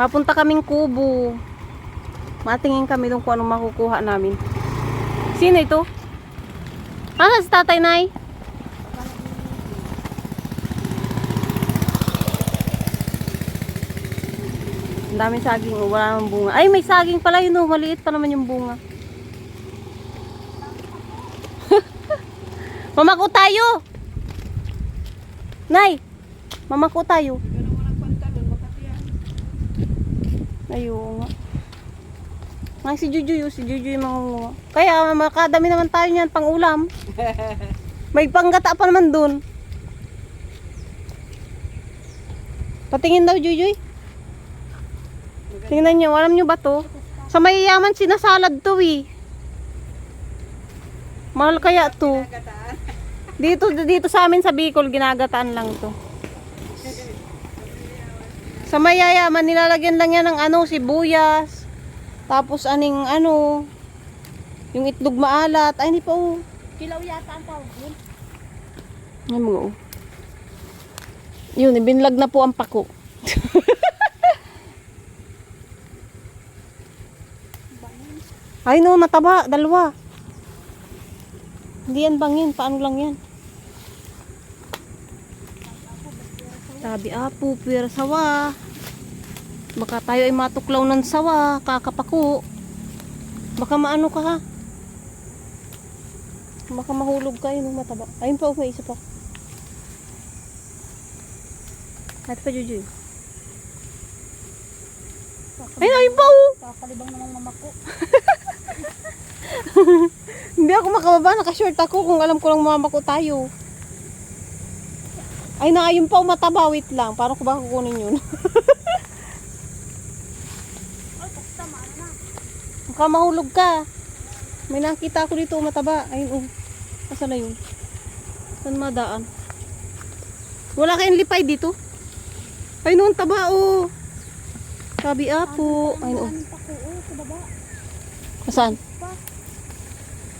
Mapunta kaming kubo. Matingin kami doon kung anong makukuha namin. Sino ito? Ah, si Tatay Nay. Ang daming saging, oh, wala namang bunga. Ay, may saging pala yun, oh. Maliit pa naman yung bunga. Mamako tayo! Nay! Mamako tayo. Ayun nga. Nga si Jujuy, oh, si Jujuy mangunguha. Kaya makadami naman tayo niyan pang ulam. May panggata pa naman dun. Patingin daw, Jujuy. Tingnan niyo, alam niyo ba to? Sa mayayaman sinasalad to eh. Mahal kaya to. Dito dito sa amin sa Bicol ginagataan lang to. Sa mayayaman nilalagyan lang yan ng ano sibuyas. Tapos aning ano yung itlog maalat. Ay hindi pa oh. Kilaw yata ang tawag yun. Ay mga oh. Yun, ibinlag na po ang pako. Ay no, mataba, dalawa. Hindi yan bangin, paano lang yan? Sabi apo, pwera sawa. Baka tayo ay matuklaw ng sawa, kakapako. Baka maano ka ha? Baka mahulog ka yun, mataba. Ayun pa, oh, may isa pa. Kahit pa, Juju. Ayun, ayun pa, oh! Kakalibang naman mama ko. Hindi ako makababa, nakashort ako kung alam ko lang mamako tayo. Ay na, ayun pa, mataba, wait lang. Paano ko ba kukunin yun? Baka mahulog ka. May nakita ako dito, mataba. Ayun, oh. Asa na yun? Saan madaan? Wala kayong lipay dito? Ay, noon taba, oh. Sabi apo. Ay, oh. Oh, baba. Saan?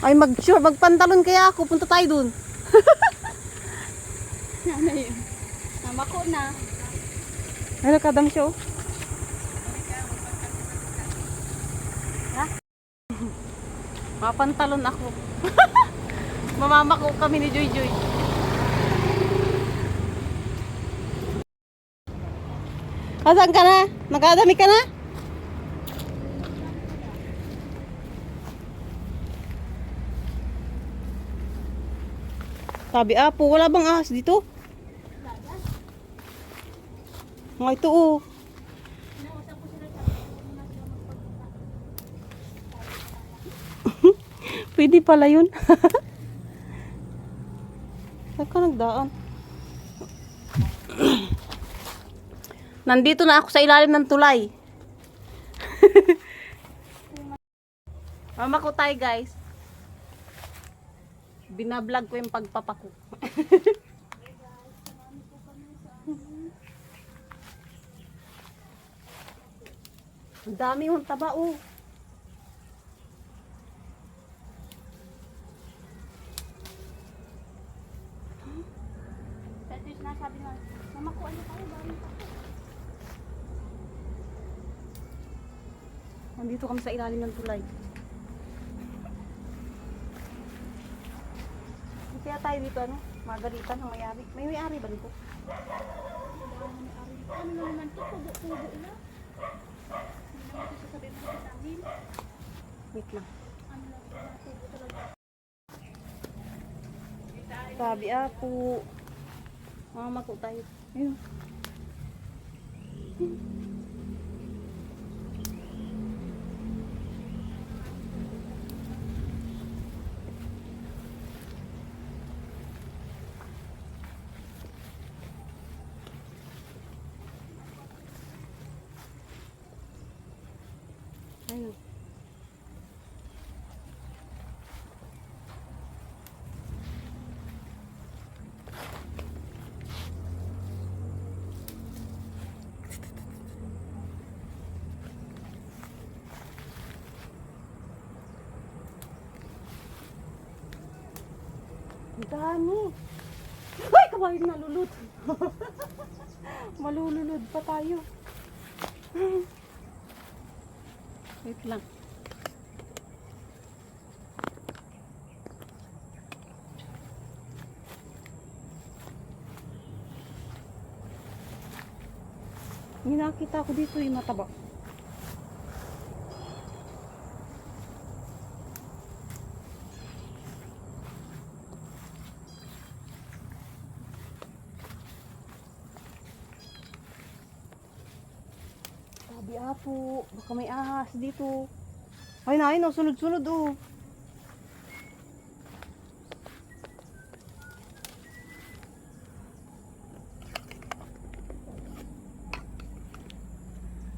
Ay, mag sure, magpantalon kaya ako. Punta tayo dun. Ano yun? Mama ko na. Nakadam siya, oh. Ha? Mapantalon ako. Mamamako kami ni Joy Joy. Asan ka na? Nakadami ka na? Sabi apo, wala bang ahas dito? Mga ito oh. Pwede pala yun. Saan ka nagdaan? Nandito na ako sa ilalim ng tulay. Mama ko tayo guys. Binablog ko yung pagpapako. Ang dami yung taba oh. Sinasabi na, mama ko, ano tayo tayo? Nandito kami sa ilalim ng tulay. Kaya tayo dito ano? Magalitan ng may-ari. May may-ari ba dito? Ano na naman to? Kubo-kubo na. Naman ito sasabihin mo sa amin. Wait lang. Ano lang. Sabi apo. Mama ko tayo. Ayun. Ayun. Ang dami. Ay, kawain nalulod. Malululod pa tayo. Lang. May nakita ko dito yung mataba. Sabi apo, baka may ahas dito. Ay na, ayun, oh, sunod-sunod oh.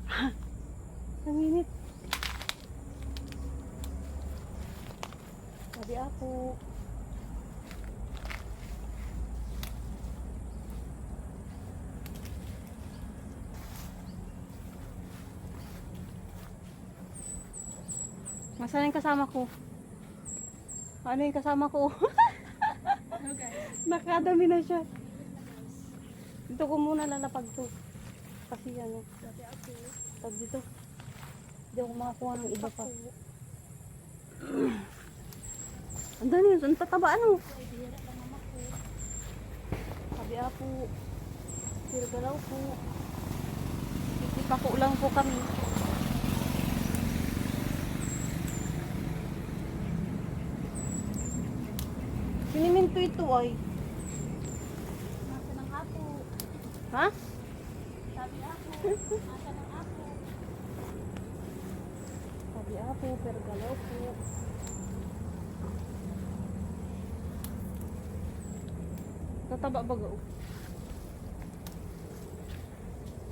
Ang init. Sabi apo. Masana yung kasama ko? Ano yung kasama ko? Nakadami na siya. Dito ko muna lalapag to. Kasi ano. Pag dito. Hindi ako makakuha ng iba pa. Ang dami yun. Ang tataba ano? Sabi ako. Sirgalaw po. Ikipako lang po kami. Siniminto ito ay. Nasa ng apo. Ha? Sabi ako. Nasa ng apo. Sabi ako, pero galaw po. Tataba ba?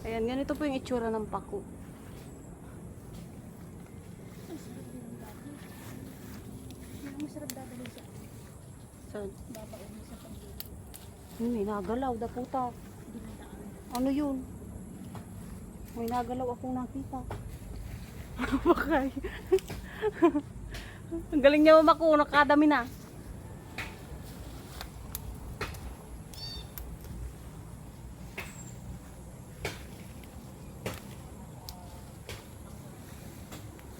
Ayan, ganito po yung itsura ng pako. Ang sarap din ng dati. Ang masarap dati din siya. Hmm, may nagalaw, da puta. Ano yun? May nagalaw akong nakita. Bakay. Ang galing niya mamako, nakadami na.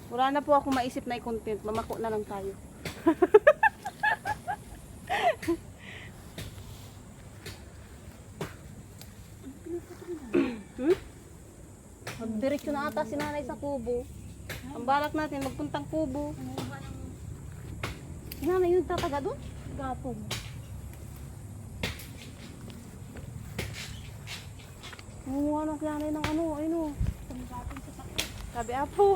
Wala na po ako maisip na i-content. Mamako na lang tayo. Magdiretso na ata si nanay sa kubo. Ang balak natin, magpuntang kubo. Ano Si nanay yung tataga doon? gapong? Nangunguha na si nanay ng ano, ayun o. Panggatong sa pako. Sabi, apo.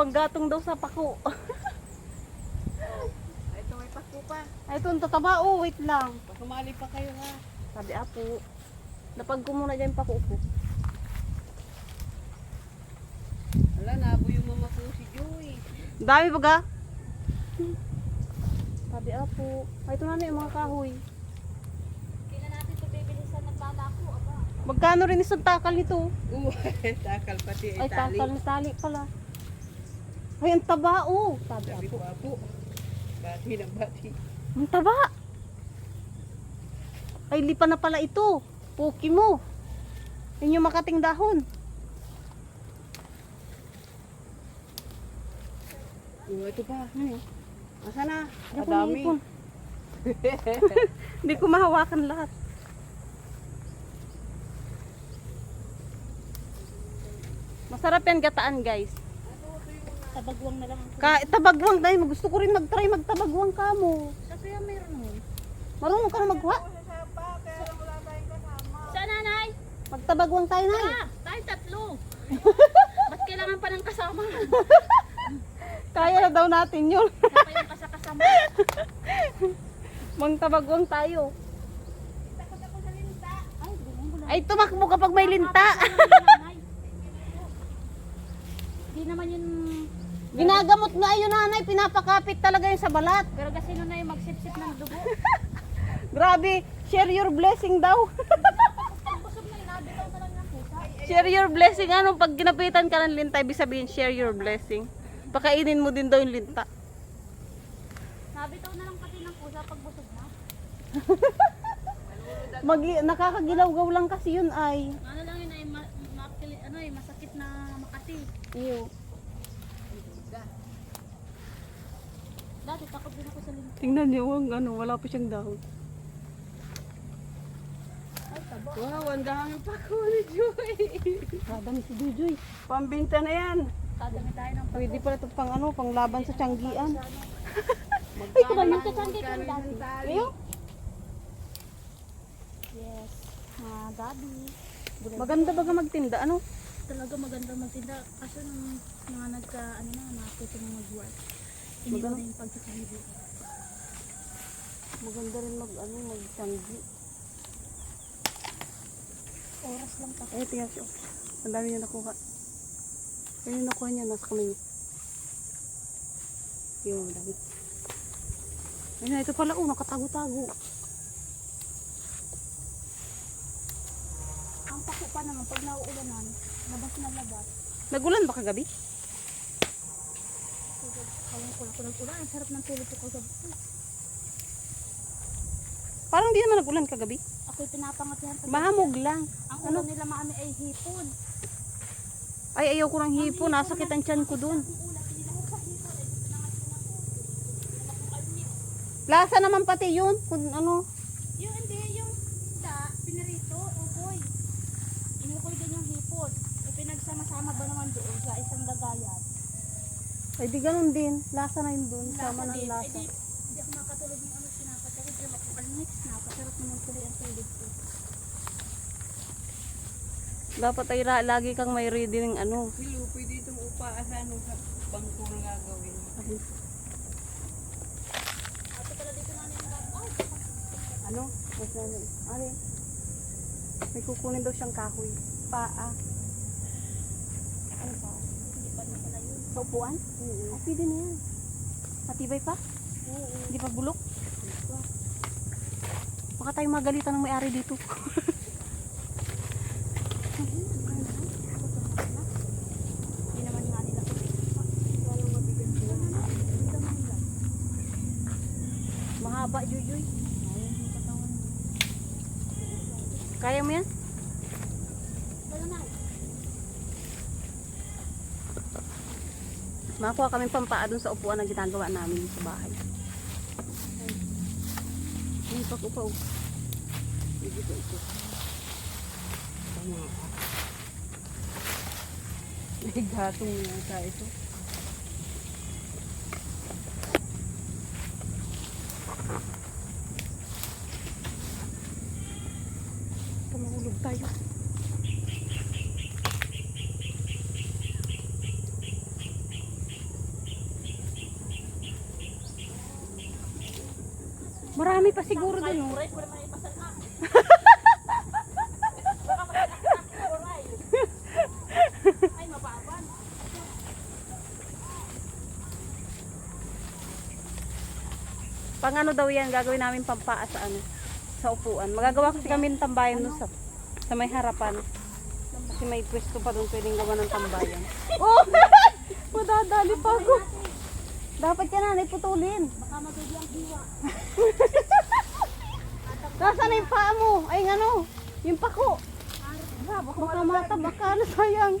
Panggatong daw sa pako. Ito may pasko pa. Ay, ito ang tataba. Oh, wait lang. Sumali pa kayo ha. Sabi, apo. Napag ko muna dyan yung pako ko. Wala, nabo yung mama ko si Joey. Dami baga. Sabi, apo. Ay, ito na yung mga kahoy. Kailan natin ito bibilisan ng lalako? Aba. Magkano rin isang takal nito? Oo, takal pati Ay, ay tali. takal na tali pala. Ay, ang taba, oh. Sabi, Sabi apo. ko, apo. Bati na bati. Ang taba. Ay, lipa na pala ito. Puki mo. Yun yung makating dahon. Oo, ito pa. Ano yun? Asa na? Naipon. Hindi ko mahawakan lahat. Masarap yan gataan guys. Tabagwang na lang ang Ka tabagwang dahil gusto ko rin mag-try magtabagwang ka mo. Sa kaya mayroon nun? Marunong ka na magwa? Sa nanay? Magtabagwang tayo na. Ah, tayo tatlo. Ba't kailangan pa ng kasama? Kaya na daw natin yun. Kaya pa yung kasakasama. Magtabagwang tayo. Ay, gulang gulang. Ay, tumakbo kapag may linta. Hindi naman yun... Ginagamot nga yun nanay, pinapakapit talaga yun sa balat. Pero kasi sino na yung magsipsip ng dugo? Grabe, share your blessing daw. Na na share your blessing. Ano, pag ginapitan ka ng linta, ibig sabihin share your blessing. Pakainin mo din daw yung linta. Nabitaw na lang pati ng pusa pag busog na. Mag nakakagilaw-gaw lang kasi yun ay. Ano lang yun ay ma- makili, ano Iyo. Dati takot din ako sa limit. Tingnan niyo, ang ano, wala pa siyang dahon. Ay. Wow, ang dami pa ko ni Joy. Kadami si Jujuy. Pambinta na yan. Ng Pwede pala ito pang ano, pang laban sa tiyanggian. Ay, ko dati? yung tali? Iyo. Yes. Mga gabi. Maganda baga magtinda, ano? Talaga maganda magtinda. Kaso nung mga nagka, ano na, nakapito na mag-work. Hindi Maganda? na yung pagkakalibo. Maganda rin mag, ano, magtiyanggi. Oras lang pa. Eh, tingnan siya. Ang dami niya nakuha. Ayun yung nakuha niya, nasa kamay niya. Yung dami. Ayun, ito pala, oh, nakatago-tago. Ang pako pa naman, pag nauulanan, labas na labas. Nagulan ba kagabi? Kawang ko lang ulan. Ang sarap ng tulog ko kagabi. Parang di naman nagulan kagabi. Ako'y pinapangatihan pa. Mahamog lang. Ang Ano? ulam nila maami ay hipon. Ay, ayaw ko ng hipo. Nasakit ang tiyan ko dun. Ay. Lasa naman pati yun. Kung ano. Yung hindi, yung da, pinarito, uboy. Inukoy din yung hipon. E pinagsama-sama ba naman doon sa isang lagayan? Ay, di ganun din. Lasa na yun dun. Lasa Sama ng lasa. Eh, di, di ako makatulog ng ano sinapatay. Hindi ako almit. Napasarap naman tuloy ang tulog ko. Dapat ay la- lagi kang may ready ng ano. Si Lupi dito upa sa ano sa bangko na gagawin. Ano? Ano? May kukunin daw siyang kahoy. Paa. Ano pa? hindi pa na pala yun. Sa upuan? Oo. Oh, pwede na yan. Matibay pa? Oo. Hindi pa bulok? Baka tayo magalitan ng may-ari dito. Hindi naman nga nila. Walang mabigat sila. Hindi naman nila. Mahaba, Jujuy. Ayun yung katawan. Kaya mo yan? Wala na. Makakuha kami pampaa dun sa upuan na ginagawa namin sa bahay. Ay, pag-upaw. Sige ko ito. May gatong sa ito. Tumulog tayo. Marami pa siguro dun. oh. Kuray, kuray, kuray, pasal na. Ay, mababan. Pang ano daw yan, gagawin namin pampaa sa ano, sa upuan. Magagawa kasi kami ng tambayan doon sa, sa may harapan. Kasi may pwesto pa doon pwedeng gawa ng tambayan. Oh! Madadali pa ako. Dapat yan nanay putulin. Baka magagi ang hiwa. Nasaan na yung paa mo? Ay, ano? Yung pako. Baka mata, baka ano, sayang.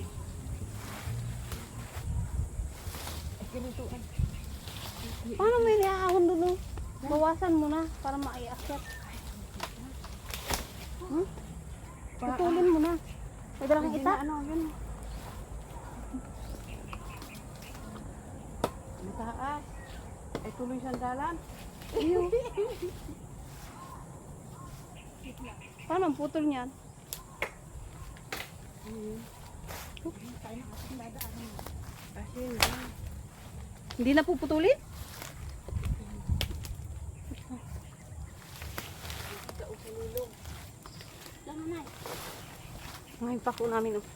Paano may niaahon doon? Bawasan mo na para maiakyat. Hmm? Putulin mo na. May Pwede isa? ano, yun. Mataas. Ay tuloy sandalan. Iyo. Paano ang putol niyan? Yun. Hindi na puputulin? Sa usululog. Lang na, Nay. Ngayon pako namin. Oh.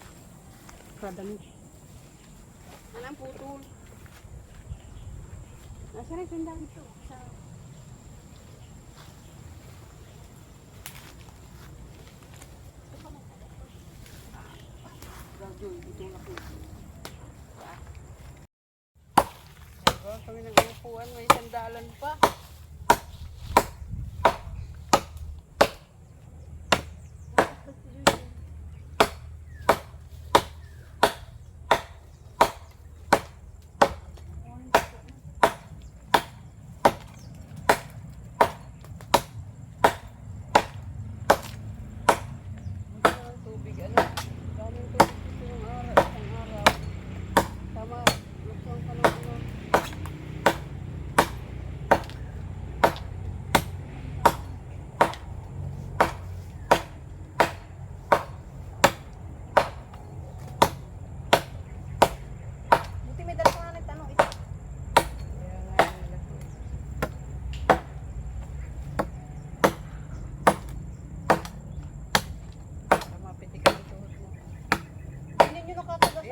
Kadami. Anong putol? Nasa rin sandalan ito. Sa kami nag-upuan, may sandalan pa.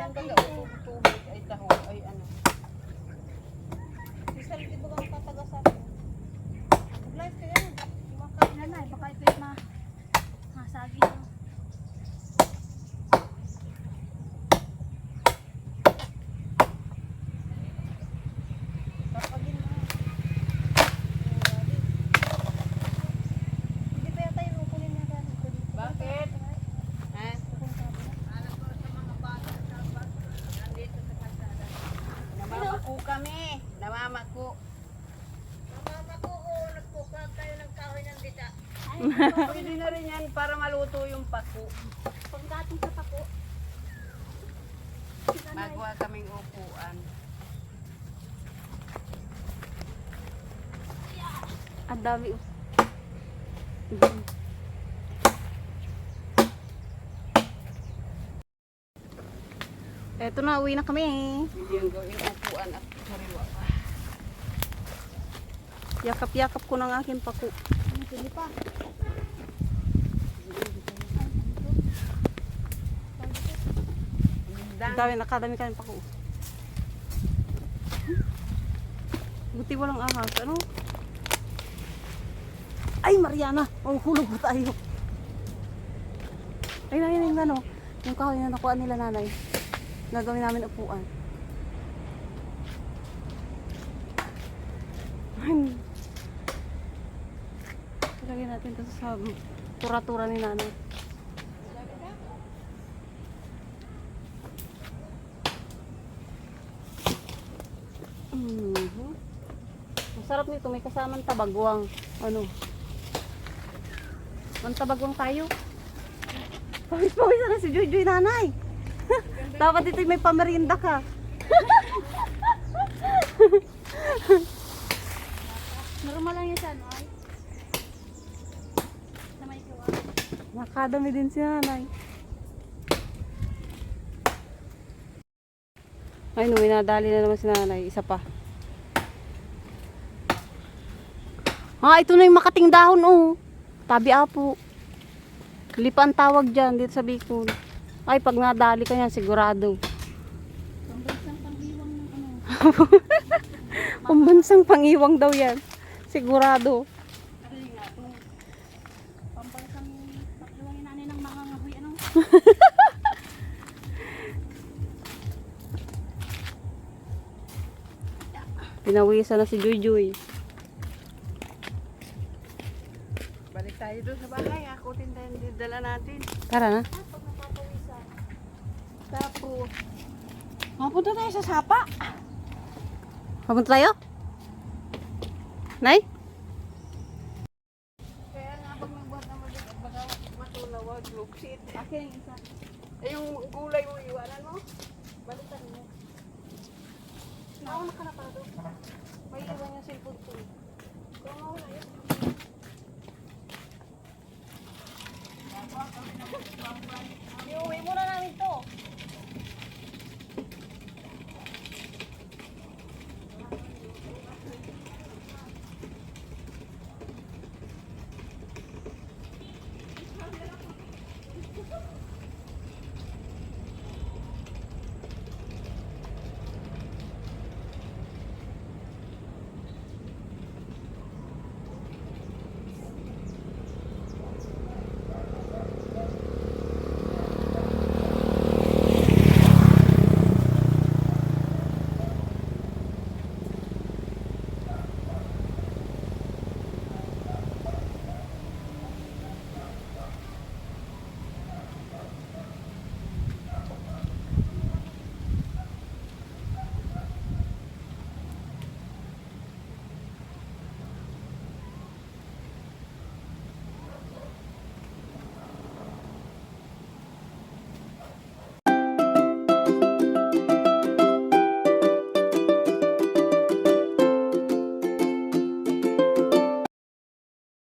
Ayan akin. baga, tubig ay taho, ay ano. Si Sal, di ba ka nakataga sa akin? Mag-live ka yan. Kumakain na. Nanay, baka ito yung ma... Masagi nyo. Papagin mo. Hindi pa yata yung kunin niya ba? Bakit? Ha? Alam ko sa mga bata sa bus, nandito sa kalsada. Namamako kami. Namamako. Namamako ko, nagpuklat tayo ng kahoy ng bita. Pwede na rin yan para maluto yung pako. Pagdating sa pako. Magawa kaming upuan. Ang dami. oh. Eto na, uwi na kami. Hindi yung gawing upuan at sariwa pa. Yakap-yakap ko ng aking paku. Ano pa? Ang dami, nakadami kami paku. Buti walang ahas. Ano? Ay, Mariana! Oh, hulog po tayo. Ayun, ayun, ayun, ano. Yung kahoy na nakuha nila nanay. Nagawin namin upuan. Ay. Ilagay natin ito sa tura-tura ni nanay. Mhm. Masarap nito, may kasamang tabagwang. Ano? Mantabagwang tayo. Pawis-pawis na si Joy nanay. Dapat dito may pamerinda ka. Normal lang yan siya, no? Ay. Nakadami din si nanay. Ay, no, minadali na naman si nanay. Isa pa. Ah, ito na yung makating dahon, oh. Tabi apo. Lipa ang tawag dyan, dito sa Bicol. Ay, pag nadali ka yan, sigurado. Pambansang panghiwang ng ano. Pambansang pangiwang daw yan. Sigurado. Pambansang panghiwang yung nanay ng mga ngahoy, ano? Pinawisan na si Joy Joy. Balik tayo doon sa bahay. Ako din tayo dala natin. Tara na. Pag napapawisan. Tapos, Mapunta tayo sa sapa. Mapunta tayo? Nay? kaya nga pag nagbuhat naman din, baka matulawag, luksit. Akin yung isa. Eh, yung gulay mo, iwanan mo. Balikan mo. Nauna ka na para doon. May iwan yung cellphone ko. Kung mauna